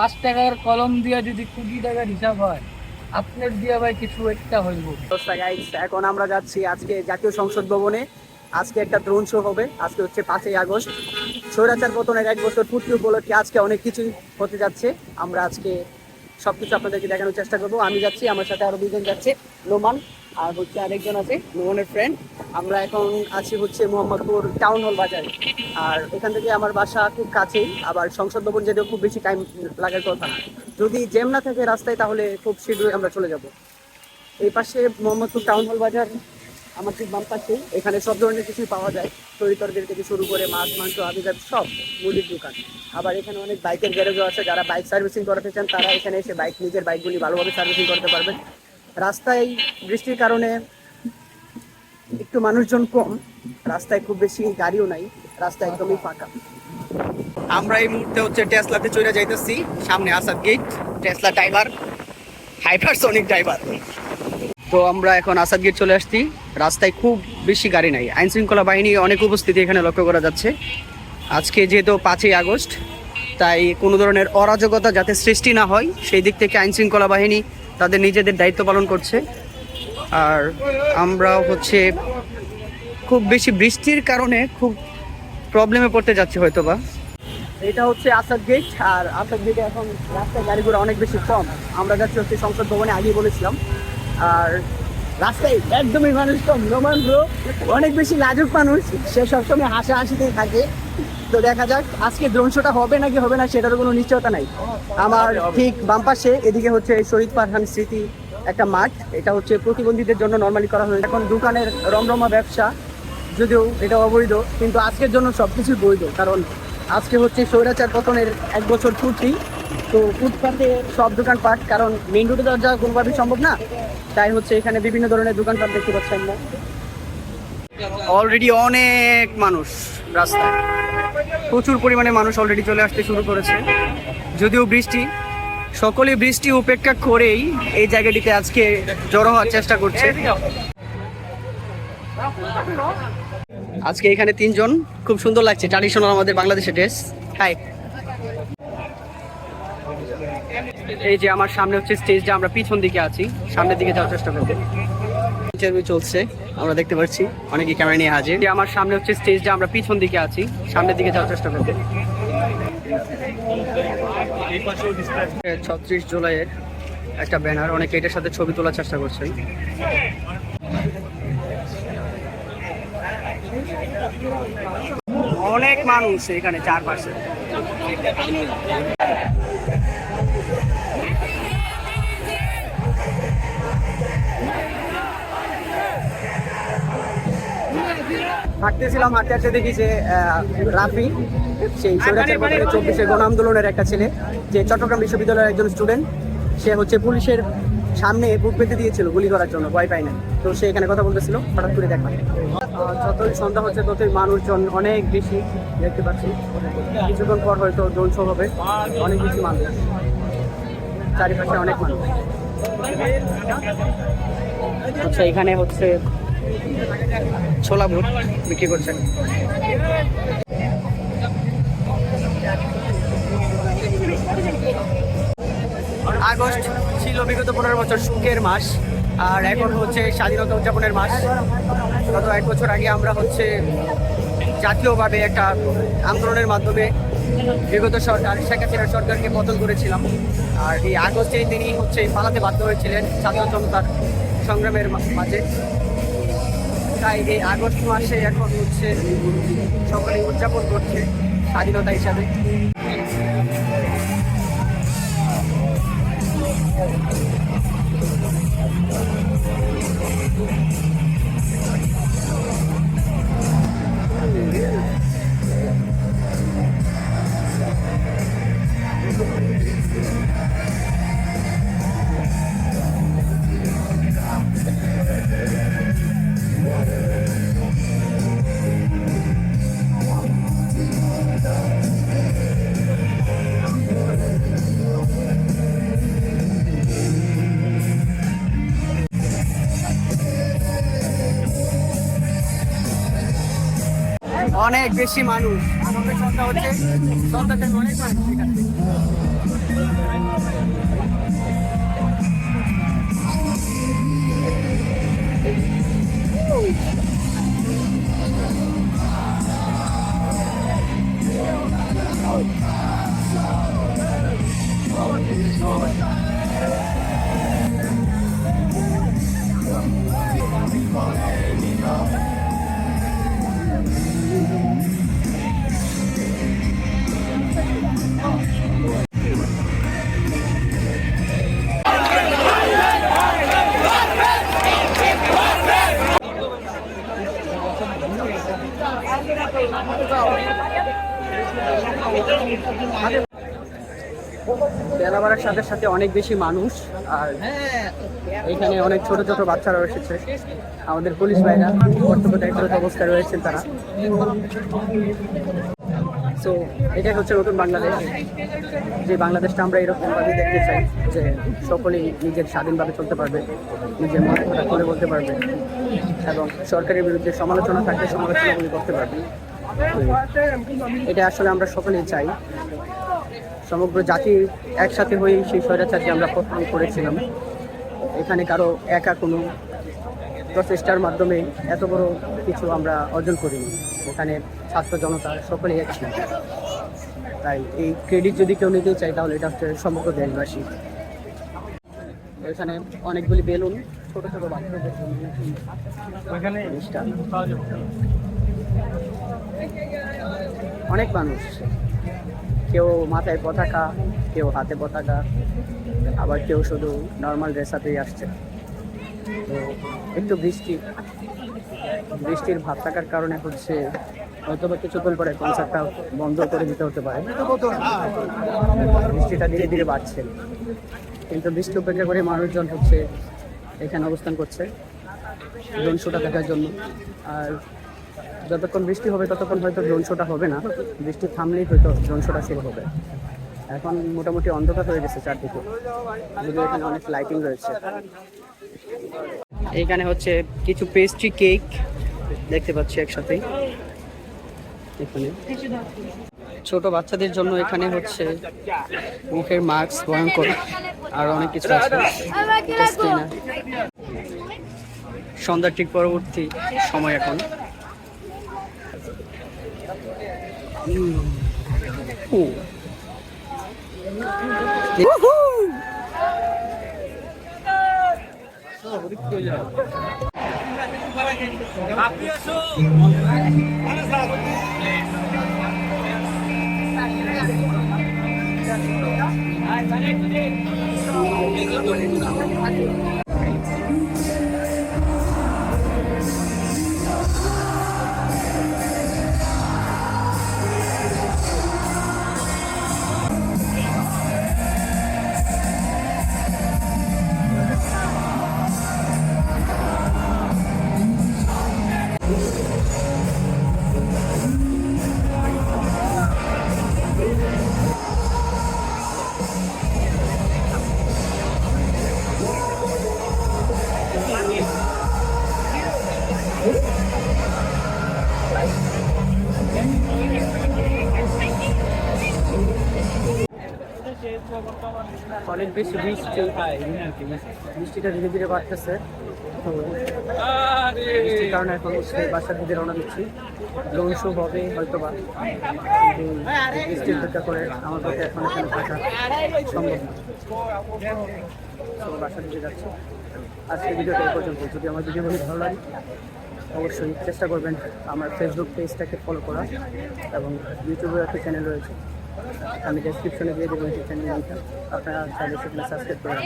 পাঁচ টাকার কলম দিয়ে যদি কোটি টাকার হিসাব হয়, আপনার দিয়ে ভাই কিছু একটা হইব। এখন আমরা যাচ্ছি আজকে জাতীয় সংসদ ভবনে। আজকে একটা ড্রোন শো হবে, আজকে হচ্ছে পাঁচই আগস্ট। স্বৈরাচার পতনের এক বছর পূর্তি উপলক্ষে আজকে অনেক কিছুই হতে যাচ্ছে। আমরা আজকে সবকিছু আপনাদেরকে দেখানোর চেষ্টা করব। আমি যাচ্ছি, আমার সাথে আরও দুজন যাচ্ছে। লোমান আর হচ্ছে আরেকজন আছে লোমানের ফ্রেন্ড আমরা এখন আছি হচ্ছে মোহাম্মদপুর টাউন হল বাজারে। আর এখান থেকে আমার বাসা খুব কাছেই, আবার সংসদ ভবন যেতেও খুব বেশি টাইম লাগার কথা না। যদি জ্যাম না থাকে রাস্তায়, তাহলে খুব শীঘ্রই আমরা চলে যাব। এই পাশে মোহাম্মদপুর টাউন হল বাজার, আমার ঠিক বাম পাশে। এখানে সব ধরনের কিছুই পাওয়া যায়। তরিতরদের থেকে শুরু করে মাছ, মাংস আবিজাত সব মুদির দোকান। আবার এখানে অনেক বাইকের গ্যারেজও আছে। যারা বাইক সার্ভিসিং করাতে চান, তারা এখানে এসে বাইক নিজের বাইকগুলি ভালোভাবে সার্ভিসিং করতে পারবেন। রাস্তায় বৃষ্টির কারণে একটু মানুষজন কম, রাস্তায় খুব বেশি গাড়িও নাই, রাস্তা একদমই ফাঁকা। আমরা এই মুহূর্তে হচ্ছে টেসলাতে চলে যাইতেছি, সামনে Asad gate Tesla driver hypersonic driver তো আমরা এখন আসাদ গেট চলে আসছি, রাস্তায় খুব বেশি গাড়ি নাই। আইন শৃঙ্খলা বাহিনী অনেক উপস্থিতি এখানে লক্ষ্য করা যাচ্ছে। আজকে যেহেতু পাঁচই আগস্ট, তাই কোনো ধরনের অরাজকতা যাতে সৃষ্টি না হয়, সেই দিক থেকে আইন শৃঙ্খলা বাহিনী তাদের নিজেদের দায়িত্ব পালন করছে। আর আমরা হচ্ছে খুব বেশি বৃষ্টির কারণে খুব প্রবলেমে পড়তে যাচ্ছে হয়তো বা এটা হচ্ছে আসাদ গেট আর আসাদ গেটে এখন রাস্তায় গাড়ি ঘোড়া অনেক বেশি কম। আমরা যাচ্ছি হচ্ছে সংসদ ভবনে, আগেই বলেছিলাম। আর রাস্তায় একদমই মানুষ কম। রোমান অনেক বেশি লাজুক মানুষ। সে সবসময় হাসা হাসিতেই থাকে। তো দেখা যাক, আজকে ড্রোন শোটা হবে নাকি হবে না সেটারও কোনো নিশ্চয়তা নাই। আমার ঠিক বাম পাশে, এদিকে হচ্ছে শহীদ পারহান স্মৃতি একটা মাঠ, এটা হচ্ছে প্রতিবন্ধীদের জন্য নর্মালি করা হয়েছে। এখন দোকানের রমরমা ব্যবসা, যদিও এটা অবৈধ, কিন্তু আজকের জন্য সবকিছু বৈধ, কারণ আজকে হচ্ছে স্বৈরাচার পতনের এক বছর পূর্তি। তো ফুটপাতে সব দোকানপাট, কারণ মেন রোডে তো যাওয়া কোনোভাবেই সম্ভব না। তাই হচ্ছে এখানে বিভিন্ন ধরনের দোকানপাট দেখতে পাচ্ছেন না অলরেডি অনেক মানুষ রাস্তায়। প্রচুর পরিমাণে মানুষ অলরেডি চলে আসতে শুরু করেছে। যদিও বৃষ্টি, সকলে বৃষ্টি উপেক্ষা করেই এই জায়গাটিতে আজকে জড়ো হওয়ার চেষ্টা করছে। আজকে এখানে তিনজন, খুব সুন্দর লাগছে ট্রাডিশনাল আমাদের বাংলাদেশের ড্রেস হাই এই যে আমার সামনে হচ্ছে স্টেজ যে আমরা পিছন দিকে আছি, সামনের দিকে যাওয়ার চেষ্টা করব। ইন্টারভিউ চলছে, আমরা দেখতে পাচ্ছি, অনেকে ক্যামেরা নিয়ে হাজির। আমার সামনে হচ্ছে স্টেজ যে আমরা পিছন দিকে আছি, সামনের দিকে যাওয়ার চেষ্টা করব। ছত্রিশ জুলাইয়ের একটা ব্যানার অনেকে এটার সাথে ছবি তোলার চেষ্টা করছে অনেক মানুষ এখানে চারপাশে। হাঁটতেছিলাম হাঁটতে হাঁটতে দেখি যে রাফি সেই স্বৈরাচার পতনের চব্বিশে গণ আন্দোলনের একটা ছেলে যে চট্টগ্রাম বিশ্ববিদ্যালয়ের একজন স্টুডেন্ট সে হচ্ছে পুলিশের সামনে বুক পেতে দিয়েছিল গুলি করার জন্য ভয় পায় না। তো সে এখানে কথা বলতেছিল হঠাৎ করে দেখা। যতই সন্ধ্যা হচ্ছে ততই মানুষজন অনেক বেশি দেখতে পাচ্ছি। কিছুক্ষণ পর হয়তো ড্রোন শো হবে অনেক বেশি মানুষ। চারিপাশে অনেক মানুষ। আচ্ছা এখানে হচ্ছে ছোলা বুট বিক্রি করছেন। আগস্ট ছিল বিগত পনেরো বছর সুখের মাস, আর এখন হচ্ছে স্বাধীনতা উদযাপনের মাস। গত এক বছর আগে আমরা হচ্ছে জাতীয়ভাবে একটা আন্দোলনের মাধ্যমে বিগত সরকার, শেখ হাসিনার সরকারকে পতন করেছিলাম। আর এই আগস্টে তিনি হচ্ছে পালাতে বাধ্য হয়েছিলেন ছাত্র জনতার সংগ্রামের মাঝে। তাই এই আগস্ট মাসে এখন হচ্ছে সকলে উদযাপন করছে স্বাধীনতা হিসাবে। অনেক বেশি মানুষ আনন্দের সন্ধ্যা হচ্ছে Oh, my God. সাথে সাথে অনেক বেশি মানুষ, আর এখানে অনেক ছোট ছোট বাচ্চারাও এসেছে। আমাদের পুলিশ ভাইরা কর্তব্য দায়িত্বরত অবস্থায় রয়েছেন তারা। তো এটাই হচ্ছে নতুন বাংলাদেশ। যে বাংলাদেশটা আমরা এরকমভাবে দেখতে চাই, যে সকলেই নিজের স্বাধীনভাবে চলতে পারবে, নিজের মত কথা খুলে বলতে পারবে, এবং সরকারের বিরুদ্ধে সমালোচনা থাকলে সমালোচনাগুলি করতে পারবে। এটা আসলে আমরা সকলেই চাই। সমগ্র জাতি একসাথে হয়ে সেই স্বৈরাচারকে আমরা প্রথম করেছিলাম। এখানে কারও একা কোনো প্রচেষ্টার মাধ্যমে এত বড় কিছু আমরা অর্জন করিনি। এখানে ছাত্র জনতা সকলেই এক ছিল। তাই এই ক্রেডিট যদি কেউ নিতে চায় তাহলে এটা হচ্ছে সমগ্র দেশবাসী। এখানে অনেকগুলি বেলুন ছোট ছোট বাচ্চাদের অনেক মানুষ। কেউ মাথায় পতাকা, কেউ হাতে পতাকা, আবার কেউ শুধু নর্মাল ড্রেস আপেই আসছে। তো একটু বৃষ্টি, বৃষ্টির ভাব থাকার কারণে হচ্ছে হয়তো বা কিছুক্ষণ পরে কনসার্টটা বন্ধ করে দিতে হতে পারে। বৃষ্টিটা ধীরে ধীরে বাড়ছে। কিন্তু বৃষ্টি উপেক্ষা করে মানুষজন হচ্ছে এখানে অবস্থান করছে। ড্রোন দেখার জন্য। আর যতক্ষণ বৃষ্টি হবে, ততক্ষণ হয়তো ড্রোন শোটা হবে না। বৃষ্টি থামলেই হয়তো ড্রোন শোটা শুরু হবে। এখন মোটামুটি অন্ধকার হয়ে গেছে চারদিকে। যদিও এখানে অনেক লাইটিং রয়েছে। এইখানে হচ্ছে কিছু পেস্ট্রি কেক দেখতে পাচ্ছি একসাথে। এখানে। ছোট বাচ্চাদের জন্য এখানে হচ্ছে মুখের মাস্ক ভয়ঙ্কর। আর অনেক কিছু আছে। সন্ধ্যার ঠিক পরবর্তী সময় এখন। 음. 오. 우후! 아, 잘해, 그래. বেশি বৃষ্টি। বৃষ্টিটা ধীরে ধীরে বাড়তেছে। তো বৃষ্টির কারণে এখন হচ্ছে বাসার দিকে রওনা দিচ্ছি। লোন শো হবে হয়তো বা বৃষ্টির অপেক্ষা করে আমার পক্ষে এখন এখানে থাকা সম্ভব না। বাসার দিকে যাচ্ছি। আজকে ভিডিওটা এই পর্যন্ত। যদি আমার ভিডিওগুলি ভালো লাগে অবশ্যই চেষ্টা করবেন আমার ফেসবুক পেজটাকে ফলো করা এবং ইউটিউবের একটা চ্যানেল রয়েছে। আমি ডেসক্রিপশনে দিয়ে দেবো আপনারা চাইলে সেখানে সাবস্ক্রাইব করে।